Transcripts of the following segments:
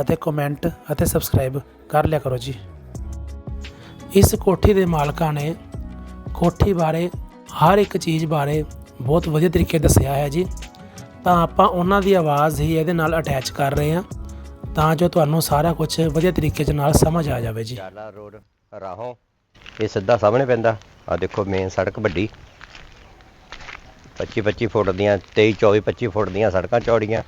ਅਤੇ ਕਮੈਂਟ ਅਤੇ ਸਬਸਕ੍ਰਾਈਬ ਕਰ ਲਿਆ ਕਰੋ ਜੀ। ਇਸ ਕੋਠੀ ਦੇ ਮਾਲਕਾਂ ਨੇ ਕੋਠੀ ਬਾਰੇ ਹਰ ਇੱਕ ਚੀਜ਼ ਬਾਰੇ ਬਹੁਤ ਵਧੀਆ ਤਰੀਕੇ ਦੱਸਿਆ ਹੈ ਜੀ। ਤਾਂ ਆਪਾਂ ਉਹਨਾਂ ਦੀ ਆਵਾਜ਼ ਹੀ ਇਹਦੇ ਨਾਲ ਅਟੈਚ ਕਰ ਰਹੇ ਹਾਂ, ਤਾਂ ਜੋ ਤੁਹਾਨੂੰ ਸਾਰਾ ਕੁਝ ਵਧੀਆ ਤਰੀਕੇ ਦੇ ਨਾਲ ਸਮਝ ਆ ਜਾਵੇ ਜੀ। ਚਾਲਾ ਰੋਡ, ਰਾਹੋਂ। ਇਹ ਸਿੱਧਾ ਸਾਹਮਣੇ ਪੈਂਦਾ। ਆ ਦੇਖੋ ਮੇਨ ਸੜਕ ਵੱਡੀ। 25 25 ਫੁੱਟ ਦੀਆਂ 23 24 25 ਫੁੱਟ ਦੀਆਂ ਸੜਕਾਂ ਚੌੜੀਆਂ।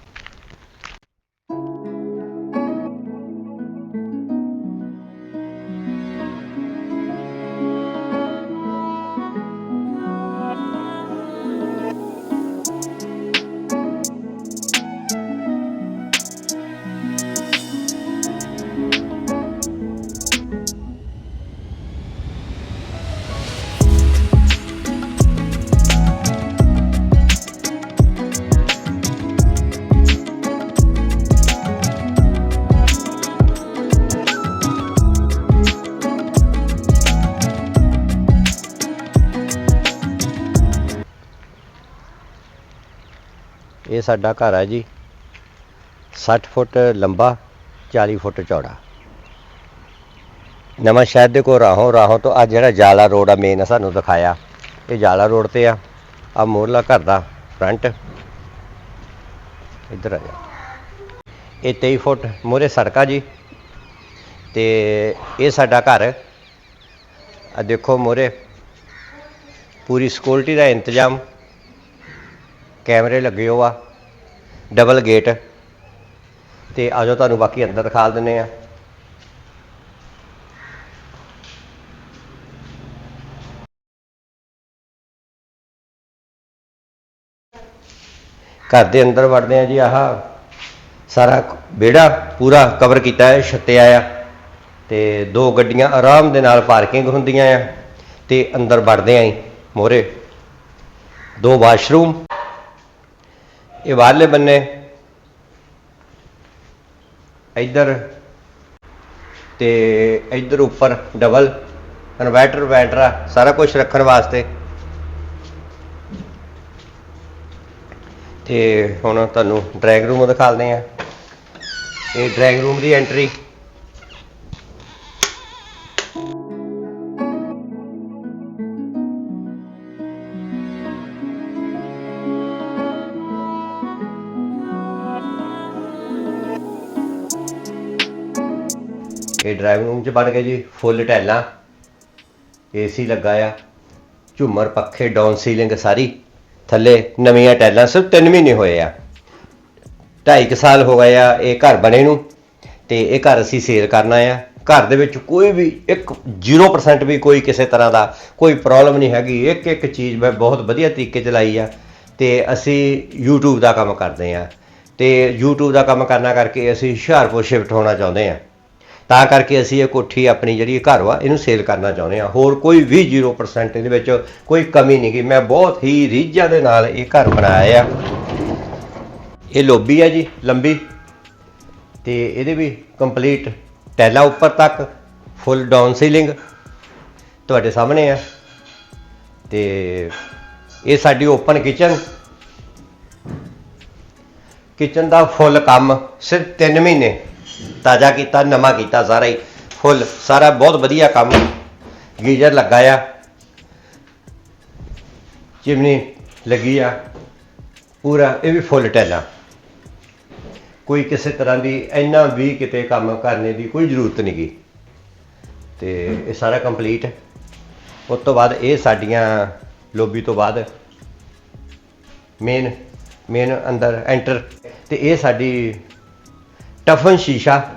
ਇਹ ਸਾਡਾ ਘਰ ਹੈ ਜੀ। 60 ਫੁੱਟ ਲੰਬਾ 40 ਫੁੱਟ ਚੌੜਾ। ਨਵਾਂ ਸ਼ਹਿਰ ਦੇ ਕੋਲ ਰਾਹੋਂ ਰਾਹੋਂ ਤੋਂ ਆ ਜਿਹੜਾ ਜਾਲਾ ਰੋਡ ਆ ਮੇਨ ਸਾਨੂੰ ਦਿਖਾਇਆ। ਇਹ ਜਾਲਾ ਰੋਡ ਤੇ ਆ। ਆ ਮੋਰਲਾ ਘਰ ਦਾ ਫਰੰਟ ਇੱਧਰ ਆ ਜਾ। ਇਹ 23 ਫੁੱਟ ਮੋਰੇ ਸੜਕਾ ਜੀ। ਤੇ ਇਹ ਸਾਡਾ ਘਰ। ਆ ਦੇਖੋ ਮੋਰੇ ਪੂਰੀ ਸਿਕਿਉਰਿਟੀ ਦਾ ਇੰਤਜ਼ਾਮ। ਕੈਮਰੇ ਲੱਗੇ ਹੋ ਆ। Double gate. ਤੇ ਆਜੋ ਤੁਹਾਨੂੰ ਬਾਕੀ ਅੰਦਰ ਦਿਖਾ ਦਿੰਨੇ ਆ। ਘਰ ਦੇ ਅੰਦਰ ਵੜਦੇ ਆ ਜੀ, ਆਹ ਸਾਰਾ ਵਿਹੜਾ ਪੂਰਾ ਕਵਰ ਕੀਤਾ ਹੈ, ਛੱਤਿਆ ਆ। ਤੇ ਦੋ ਗੱਡੀਆਂ ਆਰਾਮ ਦੇ ਨਾਲ ਪਾਰਕਿੰਗ ਹੁੰਦੀਆਂ ਆ। ਤੇ ਅੰਦਰ ਵੜਦੇ ਆਂ ਮੋਰੇ ਦੋ ਵਾਸ਼ਰੂਮ ਇਹ ਬਾਹਰਲੇ ਬੰਨੇ। ਇੱਧਰ ਤੇ ਇੱਧਰ ਉੱਪਰ ਡਬਲ ਇਨਵਰਟਰ, ਵੈਟਰਾ, ਸਾਰਾ ਕੁਝ ਰੱਖਣ ਵਾਸਤੇ। ਤੇ ਹੁਣ ਤੁਹਾਨੂੰ ਡਰਾਇੰਗ ਰੂਮ ਦਿਖਾਉਂਦੇ ਆ ਇਹ ਡਰਾਇੰਗ ਰੂਮ ਦੀ ਐਂਟਰੀ ਇਹ ਡਰਾਈਵਿੰਗ ਰੂਮ ਚ ਬਣ ਗਿਆ ਜੀ, ਫੁੱਲ ਟੈਲਾਂ ਏਸੀ ਲੱਗਾ ਆ, ਝੂਮਰ ਪੱਖੇ, ਡਾਊਨ ਸੀਲਿੰਗ ਸਾਰੀ, ਥੱਲੇ ਨਵੀਆਂ ਟੈਲਾਂ ਸਿਰਫ 3 ਮਹੀਨੇ ਹੋਏ ਆ। 2.5 ਸਾਲ ਹੋ ਗਏ ਆ ਇਹ ਘਰ ਬਣੇ ਨੂੰ, ਤੇ ਇਹ ਘਰ ਅਸੀਂ ਸੇਲ ਕਰਨਾ ਆ। ਘਰ ਦੇ ਵਿੱਚ ਕੋਈ ਵੀ ਇੱਕ 0% ਵੀ ਕੋਈ ਕਿਸੇ ਤਰ੍ਹਾਂ ਦਾ ਕੋਈ ਪ੍ਰੋਬਲਮ ਨਹੀਂ ਹੈਗੀ। ਇੱਕ ਇੱਕ ਚੀਜ਼ ਮੈਂ ਬਹੁਤ ਵਧੀਆ ਤਰੀਕੇ ਚਲਾਈ ਆ, ਤੇ ਅਸੀਂ YouTube ਦਾ ਕੰਮ ਕਰਦੇ ਆ। ਤੇ YouTube ਦਾ ਕੰਮ ਕਰਨਾ ਕਰਕੇ ਅਸੀਂ ਹੁਸ਼ਿਆਰਪੁਰ ਸ਼ਿਫਟ ਹੋਣਾ ਚਾਹੁੰਦੇ ਆ। ਤਾਂ ਕਰਕੇ ਅਸੀਂ ਇਹ ਕੋਠੀ ਆਪਣੀ ਜਿਹੜੀ ਘਰ ਵਾ, ਇਹਨੂੰ ਸੇਲ ਕਰਨਾ ਚਾਹੁੰਦੇ ਆ ਹੋਰ ਕੋਈ ਵੀ 0% ਇਹਦੇ ਵਿੱਚ ਕੋਈ ਕਮੀ ਨਹੀਂ ਗਈ ਮੈਂ ਬਹੁਤ ਹੀ ਰੀਝਾਂ ਦੇ ਨਾਲ ਇਹ ਘਰ ਬਣਾਇਆ ਆ। ਇਹ ਲੋਬੀ ਹੈ ਜੀ, ਲੰਬੀ। ਤੇ ਇਹਦੇ ਵੀ ਕੰਪਲੀਟ ਟੈਲਾ ਉੱਪਰ ਤੱਕ ਫੁੱਲ ਡਾਊਨ ਸੀਲਿੰਗ ਤੁਹਾਡੇ ਸਾਹਮਣੇ ਆ। ਤੇ ਇਹ ਸਾਡੀ ਓਪਨ ਕਿਚਨ ਕਿਚਨ ਦਾ ਫੁੱਲ ਕੰਮ ਸਿਰਫ 3 ਮਹੀਨੇ। ਤਾਜ਼ਾ ਕੀਤਾ, ਨਵਾਂ ਕੀਤਾ, ਸਾਰਾ ਹੀ ਫੁੱਲ, ਸਾਰਾ ਬਹੁਤ ਵਧੀਆ ਕੰਮ ਗੀਜ਼ਰ ਲੱਗਾ ਆ। ਚਿਮਨੀ ਲੱਗੀ ਆ, ਪੂਰਾ, ਇਹ ਵੀ ਫੁੱਲ ਟੈਲਾ। ਕੋਈ ਕਿਸੇ ਤਰ੍ਹਾਂ ਦੀ ਇੰਨਾ ਵੀ ਕਿਤੇ ਕੰਮ ਕਰਨੇ ਦੀ ਕੋਈ ਜ਼ਰੂਰਤ ਨਹੀਂ ਗੀ। ਤੇ ਇਹ ਸਾਰਾ ਕੰਪਲੀਟ। ਉਸ ਤੋਂ ਬਾਅਦ ਇਹ ਸਾਡੀਆਂ ਲੋਬੀ ਤੋਂ ਬਾਅਦ ਮੇਨ ਮੇਨ ਅੰਦਰ ਐਂਟਰ। ਤੇ ਇਹ ਸਾਡੀ ਟਫਨ ਸ਼ੀਸ਼ਾ।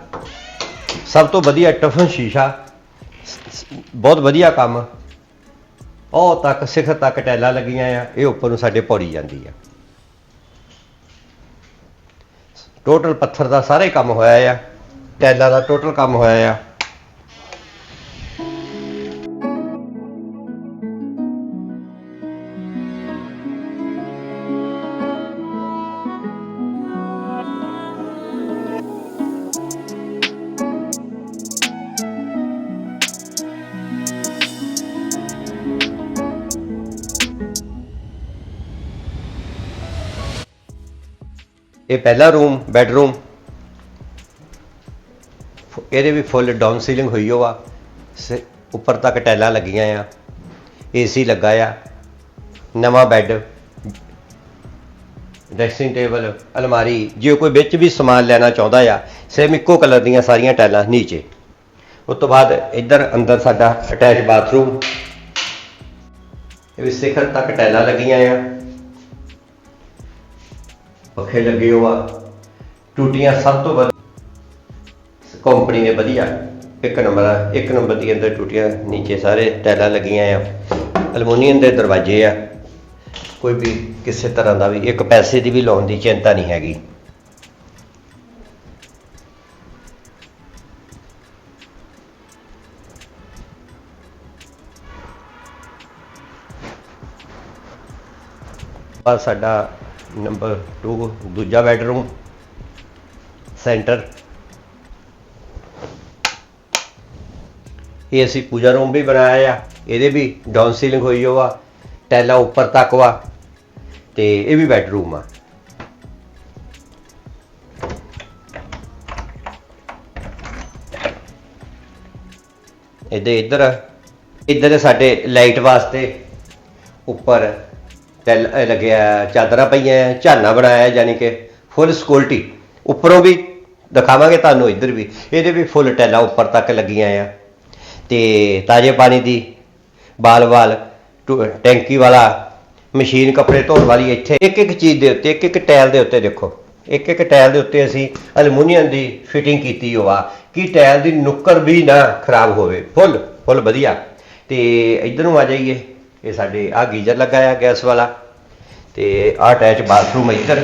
ਸਭ ਤੋਂ ਵਧੀਆ ਟਫਨ ਸ਼ੀਸ਼ਾ। ਬਹੁਤ ਵਧੀਆ ਕੰਮ। ਉਹ ਤੱਕ, ਸਿਖਰ ਤੱਕ ਟੈਲਾਂ ਲੱਗੀਆਂ ਆ, ਇਹ ਉੱਪਰ ਨੂੰ ਸਾਡੇ ਪੌੜੀ ਜਾਂਦੀ ਆ। ਟੋਟਲ ਪੱਥਰ ਦਾ ਸਾਰੇ ਕੰਮ ਹੋਇਆ ਆ। ਟੈਲਾਂ ਦਾ ਟੋਟਲ ਕੰਮ ਹੋਇਆ ਆ। ਪਹਿਲਾ ਰੂਮ ਬੈੱਡਰੂਮ ਇਹਦੇ ਵੀ ਫੁੱਲ ਡਾਊਨ ਸੀਲਿੰਗ ਹੋਈ ਹੋਆ। ਉੱਪਰ ਤੱਕ ਟੈਲਾਂ ਲੱਗੀਆਂ ਆ। ਏਸੀ ਲੱਗਾ ਆ। ਨਵਾਂ ਬੈੱਡ ਡਰੈਸਿੰਗ ਟੇਬਲ ਅਲਮਾਰੀ। ਜੇ ਕੋਈ ਵਿੱਚ ਵੀ ਸਮਾਨ ਲੈਣਾ ਚਾਹੁੰਦਾ ਆ ਸੇਮ ਇੱਕੋ ਕਲਰ ਦੀਆਂ ਸਾਰੀਆਂ ਟੈਲਾਂ ਨੀਚੇ। ਉਸ ਤੋਂ ਬਾਅਦ ਇੱਧਰ ਅੰਦਰ ਸਾਡਾ ਅਟੈਚ ਬਾਥਰੂਮ ਇਹ ਵੀ ਸਿਖਰ ਤੱਕ ਟੈਲਾਂ ਲੱਗੀਆਂ ਆ। ਪੱਖੇ ਲੱਗੇ ਹੋਆ। ਟੂਟੀਆਂ ਸਭ ਤੋਂ ਵੱਧ ਕੰਪਨੀ ਨੇ ਵਧੀਆ। ਇੱਕ ਨੰਬਰ ਆ, ਇੱਕ ਨੰਬਰ ਦੀ ਅੰਦਰ ਟੂਟੀਆਂ, ਨੀਚੇ ਸਾਰੇ ਟੈਲਾਂ ਲੱਗੀਆਂ ਆ। ਐਲੂਮੀਨੀਅਮ ਦੇ ਦਰਵਾਜ਼ੇ ਆ। ਕੋਈ ਵੀ ਕਿਸੇ ਤਰ੍ਹਾਂ ਦਾ ਵੀ, ਇੱਕ ਪੈਸੇ ਦੀ ਵੀ ਲਾਉਣ ਦੀ ਚਿੰਤਾ ਨਹੀਂ ਹੈਗੀ। ਆ ਸਾਡਾ ਨੰਬਰ 2 ਦੂਜਾ ਬੈਡਰੂਮ, ਸੈਂਟਰ। ਇਹ ਅਸੀਂ ਪੂਜਾ ਰੂਮ ਵੀ ਬਣਾਇਆ ਆ। ਇਹਦੇ ਵੀ ਡਾਊਨ ਸੀਲਿੰਗ ਹੋਈ ਹੋਆ ਟੈਲਾ ਉੱਪਰ ਤੱਕ ਵਾ, ਤੇ ਇਹ ਵੀ ਬੈਡਰੂਮ ਆ। ਇਹਦੇ ਇੱਧਰ ਇੱਧਰ ਸਾਡੇ ਲਾਈਟ ਵਾਸਤੇ ਉੱਪਰ ਟੈਲ ਇਹ ਲੱਗਿਆ ਚਾਦਰਾਂ ਪਈਆਂ ਹੈ, ਝਾਨਾ ਬਣਾਇਆ ਯਾਨੀ ਕਿ ਫੁੱਲ ਸਿਕਿਉਰਿਟੀ ਉੱਪਰੋਂ ਵੀ ਦਿਖਾਵਾਂਗੇ ਤੁਹਾਨੂੰ ਇੱਧਰ ਵੀ। ਇਹਦੇ ਵੀ ਫੁੱਲ ਟੈਲਾਂ ਉੱਪਰ ਤੱਕ ਲੱਗੀਆਂ ਆ। ਤੇ ਤਾਜ਼ੇ ਪਾਣੀ ਦੀ ਬਾਲ-ਬਾਲ ਟੂ- ਟੈਂਕੀ ਵਾਲਾ ਮਸ਼ੀਨ ਕੱਪੜੇ ਧੋਣ ਵਾਲੀ ਇੱਥੇ। ਇੱਕ ਇੱਕ ਚੀਜ਼ ਦੇ ਉੱਤੇ ਇੱਕ ਇੱਕ ਟਾਇਲ ਦੇ ਉੱਤੇ ਦੇਖੋ। ਇੱਕ ਇੱਕ ਟਾਇਲ ਦੇ ਉੱਤੇ ਅਸੀਂ ਅਲਮੂਨੀਅਮ ਦੀ ਫਿਟਿੰਗ ਕੀਤੀ ਹੋਆ। ਕਿ ਟਾਇਲ ਦੀ ਨੁੱਕਰ ਵੀ ਨਾ ਖਰਾਬ ਹੋਵੇ। ਫੁੱਲ ਫੁੱਲ ਵਧੀਆ। ਤੇ ਇੱਧਰ ਨੂੰ ਆ ਜਾਈਏ। ਇਹ ਸਾਡੇ ਆ ਗੀਜ਼ਰ ਲੱਗਾ ਆ ਗੈਸ ਵਾਲਾ ਤੇ ਆ ਅਟੈਚ ਬਾਥਰੂਮ ਇੱਧਰ।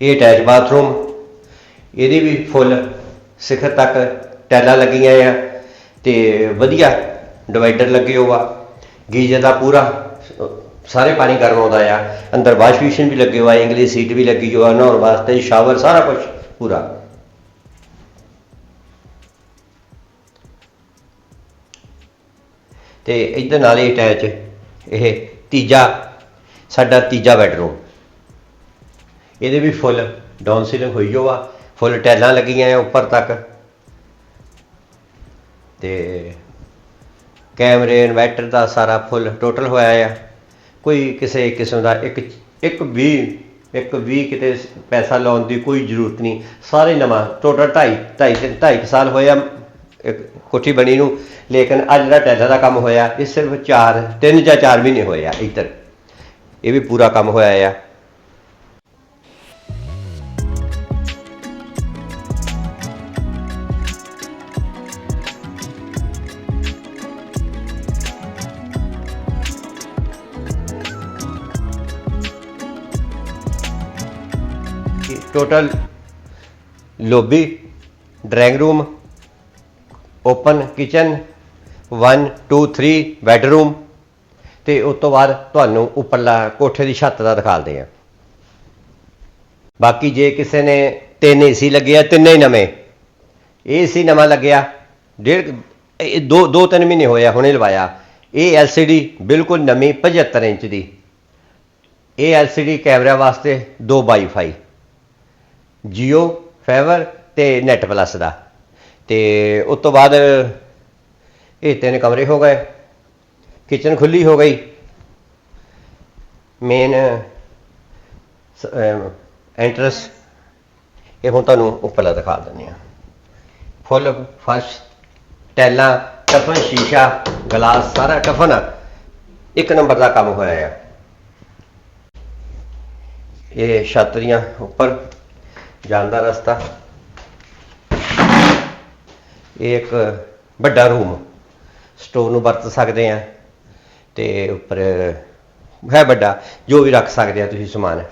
ਇਹ ਅਟੈਚ ਬਾਥਰੂਮ ਇਹਦੀ ਵੀ ਫੁੱਲ ਸਿਖਰ ਤੱਕ ਟੈਲਾਂ ਲੱਗੀਆਂ ਆ ਤੇ ਵਧੀਆ ਡਿਵਾਈਡਰ ਲੱਗੇ ਹੋਆ। ਗੀਜ਼ਰ ਦਾ ਪੂਰਾ ਸਾਰੇ ਪਾਣੀ ਗਰਮ ਆਉਂਦਾ ਆ। ਅੰਦਰ ਵਾਸ਼ ਬੇਸਿਨ ਵੀ ਲੱਗੇ ਹੋਆ ਇੰਗਲਿਸ਼ ਸੀਟ ਵੀ ਲੱਗੀ ਹੋਆ, ਨਹਾਉਣ ਵਾਸਤੇ ਸ਼ਾਵਰ ਸਾਰਾ ਕੁਝ ਪੂਰਾ। ਤੇ ਇਹਦੇ ਨਾਲ ਹੀ ਅਟੈਚ ਇਹ ਤੀਜਾ, ਸਾਡਾ ਤੀਜਾ ਬੈਡਰੂਮ ਇਹਦੇ ਵੀ ਫੁੱਲ ਡਾਊਨ ਸੀਲਿੰਗ ਹੋਈ ਹੋਆ ਫੁੱਲ ਟੈਲਾਂ ਲੱਗੀਆਂ ਆ ਉੱਪਰ ਤੱਕ। ਤੇ ਕੈਮਰੇ, ਇਨਵਰਟਰ ਦਾ ਸਾਰਾ ਫੁੱਲ ਟੋਟਲ ਹੋਇਆ ਆ। ਕੋਈ ਕਿਸੇ ਕਿਸਮ ਦਾ ਇੱਕ ਇੱਕ ਵੀ ਇੱਕ ਵੀ ਕਿਤੇ ਪੈਸਾ ਲਾਉਣ ਦੀ ਕੋਈ ਜ਼ਰੂਰਤ ਨਹੀਂ। ਸਾਰੇ ਨਵਾਂ ਟੋਟਲ 2.5 2.5 2.5 ਸਾਲ ਹੋਇਆ ਇੱਕ ਕੋਠੀ ਬਣੀ ਨੂੰ। ਲੇਕਿਨ ਅੱਜ ਜਿਹੜਾ ਟੈਲਾਂ ਦਾ ਕੰਮ ਹੋਇਆ, ਇਹ ਸਿਰਫ 4 3 ਜਾਂ 4 ਮਹੀਨੇ ਹੋਏ ਆ ਇੱਧਰ। ਇਹ ਵੀ ਪੂਰਾ ਕੰਮ ਹੋਇਆ ਆ। Total lobby drawing room open kitchen 1 2 3 bedroom ਤੇ ਉਸ ਤੋਂ ਬਾਅਦ ਤੁਹਾਨੂੰ ਉੱਪਰਲਾ ਕੋਠੇ ਦੀ ਛੱਤ ਦਾ ਦਿਖਾਲਦੇ ਆ ਬਾਕੀ ਜੇ ਕਿਸੇ ਨੇ ਤਿੰਨ ਏਸੀ ਲੱਗੇ ਆ, ਤਿੰਨੇ ਹੀ ਨਵੇਂ। ਏਸੀ ਨਵਾਂ ਲੱਗਿਆ, ਡੇਢ ਦੋ ਦੋ, ਤਿੰਨ ਮਹੀਨੇ ਹੋਏ ਆ, ਹੁਣੇ ਲਵਾਇਆ। ਇਹ LCD ਬਿਲਕੁਲ ਨਵੀਂ 75 ਇੰਚ ਦੀ। ਇਹ LCD ਕੈਮਰਾ ਵਾਸਤੇ ਦੋ ਵਾਈਫਾਈ ਜੀਓ ਫਾਈਬਰ ਤੇ ਨੈਟ ਪਲੱਸ ਦਾ। ਤੇ ਉਸ ਤੋਂ ਬਾਅਦ ਇਹ ਤਿੰਨ ਕਮਰੇ ਹੋ ਗਏ। ਕਿਚਨ ਖੁੱਲੀ ਹੋ ਗਈ। ਮੇਨ ਐਂਟਰਸ ਇਹ ਹੁਣ ਤੁਹਾਨੂੰ ਉੱਪਰਲਾ ਦਿਖਾ ਦਿੰਦੇ ਆ ਫੁੱਲ, ਫਰਸ਼, ਟੈਲਾਂ ਟਫਨ ਸ਼ੀਸ਼ਾ, ਗਲਾਸ, ਸਾਰਾ ਟਫਨ ਇੱਕ ਨੰਬਰ ਦਾ ਕੰਮ ਹੋਇਆ ਆ। ਇਹ ਛਤਰੀਆਂ ਉੱਪਰ ਜਾਣ ਦਾ ਰਸਤਾ। ਇਹ ਇੱਕ ਵੱਡਾ ਰੂਮ। ਸਟੋਵ ਨੂੰ ਵਰਤ ਸਕਦੇ ਆ ਤੇ ਉੱਪਰ ਹੈ ਵੱਡਾ, ਜੋ ਵੀ ਰੱਖ ਸਕਦੇ ਆ ਤੁਸੀਂ ਸਮਾਨ।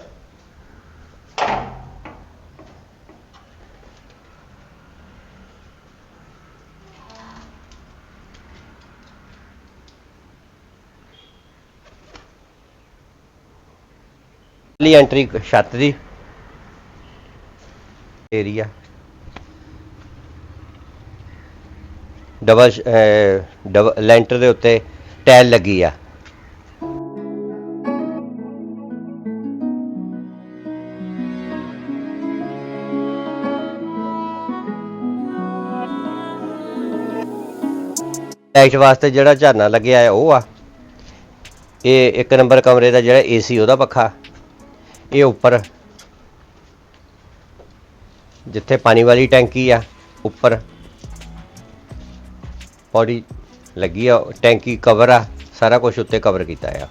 ਲਈ ਐਂਟਰੀ ਛੱਤ ਦੀ ਏਰੀਆ ਡਬਲ ਡਬਲ ਲੈਂਟਰ ਦੇ ਉੱਤੇ ਟਾਇਲ ਲੱਗੀ ਆ। ਲਾਈਟ ਵਾਸਤੇ ਜਿਹੜਾ ਝਰਨਾ ਲੱਗਿਆ ਆ, ਉਹ ਆ। ਇਹ ਇੱਕ ਨੰਬਰ ਕਮਰੇ ਦਾ ਜਿਹੜਾ ਏਸੀ ਉਹਦਾ ਪੱਖਾ। ਇਹ ਉੱਪਰ। ਜਿੱਥੇ ਪਾਣੀ ਵਾਲੀ ਟੈਂਕੀ ਆ, ਉੱਪਰ। ਪੌੜੀ ਲੱਗੀ ਆ, ਟੈਂਕੀ ਕਵਰ ਆ, ਸਾਰਾ ਕੁਝ ਉੱਤੇ ਕਵਰ ਕੀਤਾ ਆ।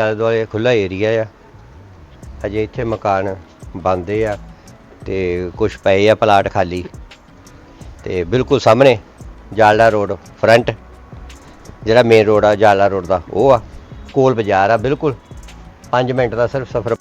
ਆਲੇ ਦੁਆਲੇ ਖੁੱਲਾ ਏਰੀਆ ਆ। ਅਜੇ ਇੱਥੇ ਮਕਾਨ ਬੰਦੇ ਆ ਤੇ ਕੁਝ ਪਏ ਆ ਪਲਾਟ ਖਾਲੀ। ਤੇ ਬਿਲਕੁਲ ਸਾਹਮਣੇ ਜਾਲੜਾ ਰੋਡ ਫਰੰਟ ਜਿਹੜਾ ਮੇਨ ਰੋਡ ਆ, ਜਾਲਾ ਰੋਡ ਦਾ, ਉਹ ਆ। ਕੋਲ ਬਾਜ਼ਾਰ ਆ, ਬਿਲਕੁਲ। 5 ਮਿੰਟ ਦਾ ਸਿਰਫ ਸਫ਼ਰ।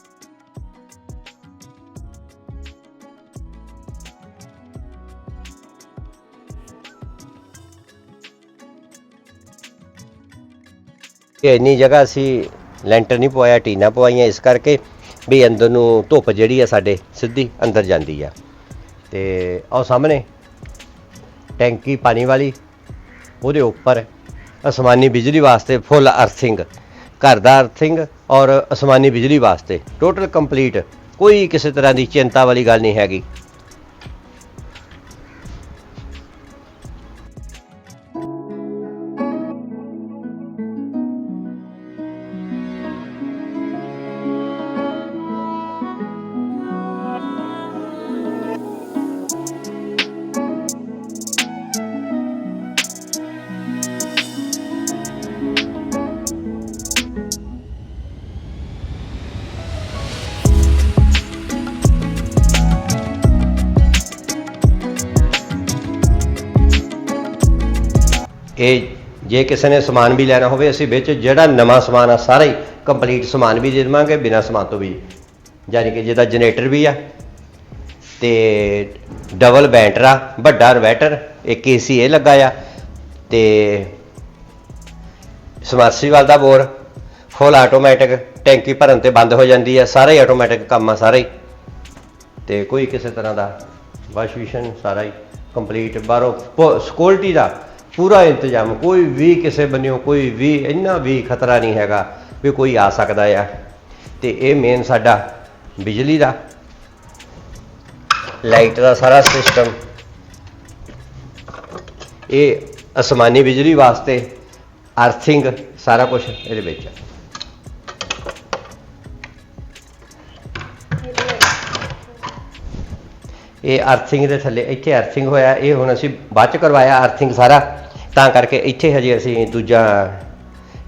ਇਹ ਇੰਨੀ ਜਗ੍ਹਾ ਅਸੀਂ ਲੈਂਟਰ ਨਹੀਂ ਪਵਾਇਆ, ਟੀਨਾ ਪਵਾਈਆਂ, ਇਸ ਕਰਕੇ ਵੀ ਅੰਦਰ ਨੂੰ ਧੁੱਪ ਜਿਹੜੀ ਆ ਸਾਡੇ, ਸਿੱਧੀ ਅੰਦਰ ਜਾਂਦੀ ਆ। ਤੇ ਆਹ ਸਾਹਮਣੇ, ਟੈਂਕੀ ਪਾਣੀ ਵਾਲੀ, ਉਹਦੇ ਉੱਪਰ ਅਸਮਾਨੀ ਬਿਜਲੀ ਵਾਸਤੇ ਫੁੱਲ ਅਰਥਿੰਗ, ਘਰ ਦਾ ਅਰਥਿੰਗ ਔਰ ਅਸਮਾਨੀ ਬਿਜਲੀ ਵਾਸਤੇ ਟੋਟਲ ਕੰਪਲੀਟ ਕੋਈ ਕਿਸੇ ਤਰ੍ਹਾਂ ਦੀ ਚਿੰਤਾ ਵਾਲੀ ਗੱਲ ਨਹੀਂ ਹੈਗੀ। ਇਹ ਜੇ ਕਿਸੇ ਨੇ ਸਮਾਨ ਵੀ ਲੈਣਾ ਹੋਵੇ, ਅਸੀਂ ਵਿੱਚ ਜਿਹੜਾ ਨਵਾਂ ਸਮਾਨ ਆ, ਸਾਰਾ ਹੀ ਕੰਪਲੀਟ ਸਮਾਨ ਵੀ ਦੇ ਦੇਵਾਂਗੇ, ਬਿਨਾਂ ਸਮਾਨ ਤੋਂ ਵੀ। ਯਾਨੀ ਕਿ ਜਿਹਦਾ ਜਨਰੇਟਰ ਵੀ ਆ, ਤੇ ਡਬਲ ਬੈਟਰਾ ਵੱਡਾ ਇਨਵਰਟਰ ਇੱਕ ਏਸੀ ਇਹ ਲੱਗਾ ਆ, ਤੇ ਸਮਰਸੀਵਾਲ ਦਾ ਬੋਰ ਫੁੱਲ ਆਟੋਮੈਟਿਕ ਟੈਂਕੀ ਭਰਨ ਤੇ ਬੰਦ ਹੋ ਜਾਂਦੀ ਆ, ਸਾਰਾ ਹੀ ਆਟੋਮੈਟਿਕ ਕੰਮ ਆ, ਸਾਰਾ ਹੀ। ਤੇ ਕੋਈ ਕਿਸੇ ਤਰ੍ਹਾਂ ਦਾ ਵਾਸ਼ ਵਿਸ਼ਨ ਸਾਰਾ ਹੀ ਕੰਪਲੀਟ ਬਾਹਰੋਂ ਸਿਕਿਉਰਿਟੀ ਦਾ ਪੂਰਾ ਇੰਤਜ਼ਾਮ, ਕੋਈ ਵੀ ਕਿਸੇ ਬੰਨਿਓ, ਕੋਈ ਵੀ, ਇੰਨਾ ਵੀ ਖਤਰਾ ਨਹੀਂ ਹੈਗਾ ਵੀ ਕੋਈ ਆ ਸਕਦਾ ਆ। ਤੇ ਇਹ ਮੇਨ ਸਾਡਾ ਬਿਜਲੀ ਦਾ ਲਾਈਟ ਦਾ ਸਾਰਾ ਸਿਸਟਮ ਇਹ ਅਸਮਾਨੀ ਬਿਜਲੀ ਵਾਸਤੇ ਅਰਥਿੰਗ ਸਾਰਾ ਕੁਝ ਇਹਦੇ ਵਿੱਚ ਹੈ ਇਹ ਅਰਥਿੰਗ ਦੇ ਥੱਲੇ, ਇੱਥੇ ਅਰਥਿੰਗ ਹੋਇਆ, ਇਹ ਹੁਣ ਅਸੀਂ ਬਾਅਦ ਚ ਕਰਵਾਇਆ ਅਰਥਿੰਗ ਸਾਰਾ। ਤਾਂ ਕਰਕੇ ਇੱਥੇ ਹਜੇ ਅਸੀਂ ਦੂਜਾ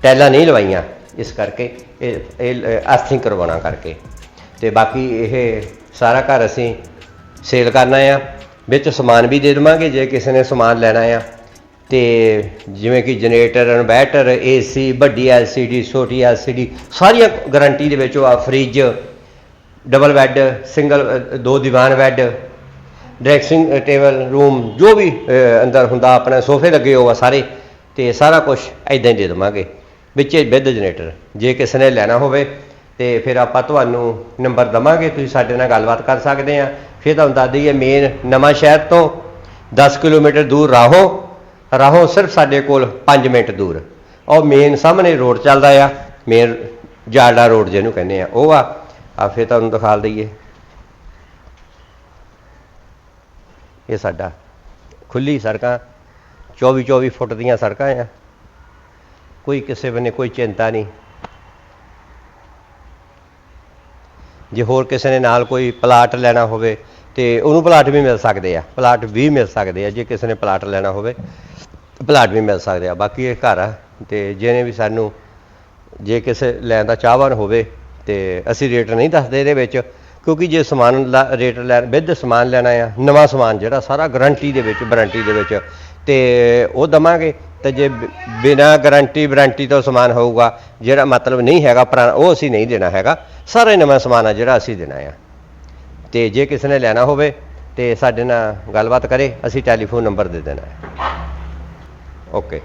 ਟੈਲਾਂ ਨਹੀਂ ਲਵਾਈਆਂ, ਇਸ ਕਰਕੇ ਇਹ ਇਹ ਅਰਥਿੰਗ ਕਰਵਾਉਣਾ ਕਰਕੇ। ਤੇ ਬਾਕੀ ਇਹ ਸਾਰਾ ਘਰ ਅਸੀਂ ਸੇਲ ਕਰਨਾ ਆ, ਵਿੱਚ ਸਮਾਨ ਵੀ ਦੇ ਦੇਵਾਂਗੇ, ਜੇ ਕਿਸੇ ਨੇ ਸਮਾਨ ਲੈਣਾ ਆ। ਤੇ ਜਿਵੇਂ ਕਿ ਜਨਰੇਟਰ, ਇਨਵਰਟਰ, ਏਸੀ, ਵੱਡੀ ਐਲਸੀਡੀ, ਛੋਟੀ ਐਲਸੀਡੀ, ਸਾਰੀਆਂ ਗਾਰੰਟੀ ਦੇ ਵਿੱਚ ਆ, ਫ੍ਰਿਜ, ਡਬਲ ਬੈੱਡ, ਸਿੰਗਲ ਦੋ ਦੀਵਾਨ ਬੈੱਡ ਡਰੈਸਿੰਗ ਟੇਬਲ ਰੂਮ ਜੋ ਵੀ ਅਹ, ਅੰਦਰ ਹੁੰਦਾ ਆਪਣੇ ਸੋਫੇ ਲੱਗੇ ਹੋ ਆ ਸਾਰੇ ਤੇ ਸਾਰਾ ਕੁਝ ਐਦਾਂ ਹੀ ਦੇ ਦੇਵਾਂਗੇ। ਵਿੱਚ ਵਿਦ ਜਨਰੇਟਰ ਜੇ ਕਿਸੇ ਨੇ ਲੈਣਾ ਹੋਵੇ ਤੇ ਫਿਰ ਆਪਾਂ ਤੁਹਾਨੂੰ ਨੰਬਰ ਦਵਾਂਗੇ ਤੁਸੀਂ ਸਾਡੇ ਨਾਲ ਗੱਲਬਾਤ ਕਰ ਸਕਦੇ ਆ। ਫਿਰ ਤੁਹਾਨੂੰ ਦੱਸ ਦਈਏ ਮੇਨ ਨਵਾਂ ਸ਼ਹਿਰ ਤੋਂ 10 ਕਿਲੋਮੀਟਰ ਦੂਰ ਰਾਹੋਂ ਰਾਹੋਂ ਸਿਰਫ ਸਾਡੇ ਕੋਲ 5 ਮਿੰਟ ਦੂਰ। ਉਹ ਮੇਨ ਸਾਹਮਣੇ ਰੋਡ ਚੱਲਦਾ ਆ ਮੇਨ ਜਾਲੜਾ ਰੋਡ ਜਿਹਨੂੰ ਕਹਿੰਦੇ ਆ। ਉਹ ਆ ਆ ਫਿਰ ਤੁਹਾਨੂੰ ਦਿਖਾ ਦਈਏ। ਇਹ ਸਾਡਾ। ਖੁੱਲੀ ਸੜਕਾਂ 24 24 ਫੁੱਟ ਦੀਆਂ ਸੜਕਾਂ ਆ। ਕੋਈ ਕਿਸੇ ਬੰਨੇ ਕੋਈ ਚਿੰਤਾ ਨਹੀਂ। ਜੇ ਹੋਰ ਕਿਸੇ ਨੇ ਨਾਲ ਕੋਈ ਪਲਾਟ ਲੈਣਾ ਹੋਵੇ ਤੇ ਉਹਨੂੰ ਪਲਾਟ ਵੀ ਮਿਲ ਸਕਦੇ ਆ। ਪਲਾਟ ਵੀ ਮਿਲ ਸਕਦੇ ਆ। ਜੇ ਕਿਸੇ ਨੇ ਪਲਾਟ ਲੈਣਾ ਹੋਵੇ, ਪਲਾਟ ਵੀ ਮਿਲ ਸਕਦੇ ਆ। ਬਾਕੀ ਇਹ ਘਰ ਆ ਤੇ ਜਿਹਨੇ ਵੀ ਸਾਨੂੰ ਜੇ ਕਿਸੇ ਲੈਣ ਦਾ ਚਾਹਵਾਨ ਹੋਵੇ ਤੇ ਅਸੀਂ ਰੇਟ ਨਹੀਂ ਦੱਸਦੇ ਇਹਦੇ ਵਿੱਚ। ਕਿਉਂਕਿ ਜੇ ਸਮਾਨ ਦਾ ਰੇਟ ਲੈਣ ਵਿਦ ਸਮਾਨ ਲੈਣਾ ਆ, ਨਵਾਂ ਸਮਾਨ ਜਿਹੜਾ, ਸਾਰਾ ਗਾਰੰਟੀ ਦੇ ਵਿੱਚ ਵਾਰੰਟੀ ਦੇ ਵਿੱਚ, ਤੇ ਉਹ ਦਵਾਂਗੇ। ਤੇ ਜੇ ਬਿਨਾ ਗਾਰੰਟੀ ਵਾਰੰਟੀ ਤੋਂ ਸਮਾਨ ਹੋਊਗਾ, ਜਿਹੜਾ ਮਤਲਬ ਨਹੀਂ ਹੈਗਾ, ਪੁਰਾਣਾ, ਉਹ ਅਸੀਂ ਨਹੀਂ ਦੇਣਾ ਹੈਗਾ। ਸਾਰਾ ਨਵਾਂ ਸਮਾਨ ਆ ਜਿਹੜਾ ਅਸੀਂ ਦੇਣਾ ਆ। ਤੇ ਜੇ ਕਿਸੇ ਨੇ ਲੈਣਾ ਹੋਵੇ, ਤੇ ਸਾਡੇ ਨਾਲ ਗੱਲਬਾਤ ਕਰੇ, ਅਸੀਂ ਟੈਲੀਫੋਨ ਨੰਬਰ ਦੇ ਦੇਣਾ ਹੈ ਓਕੇ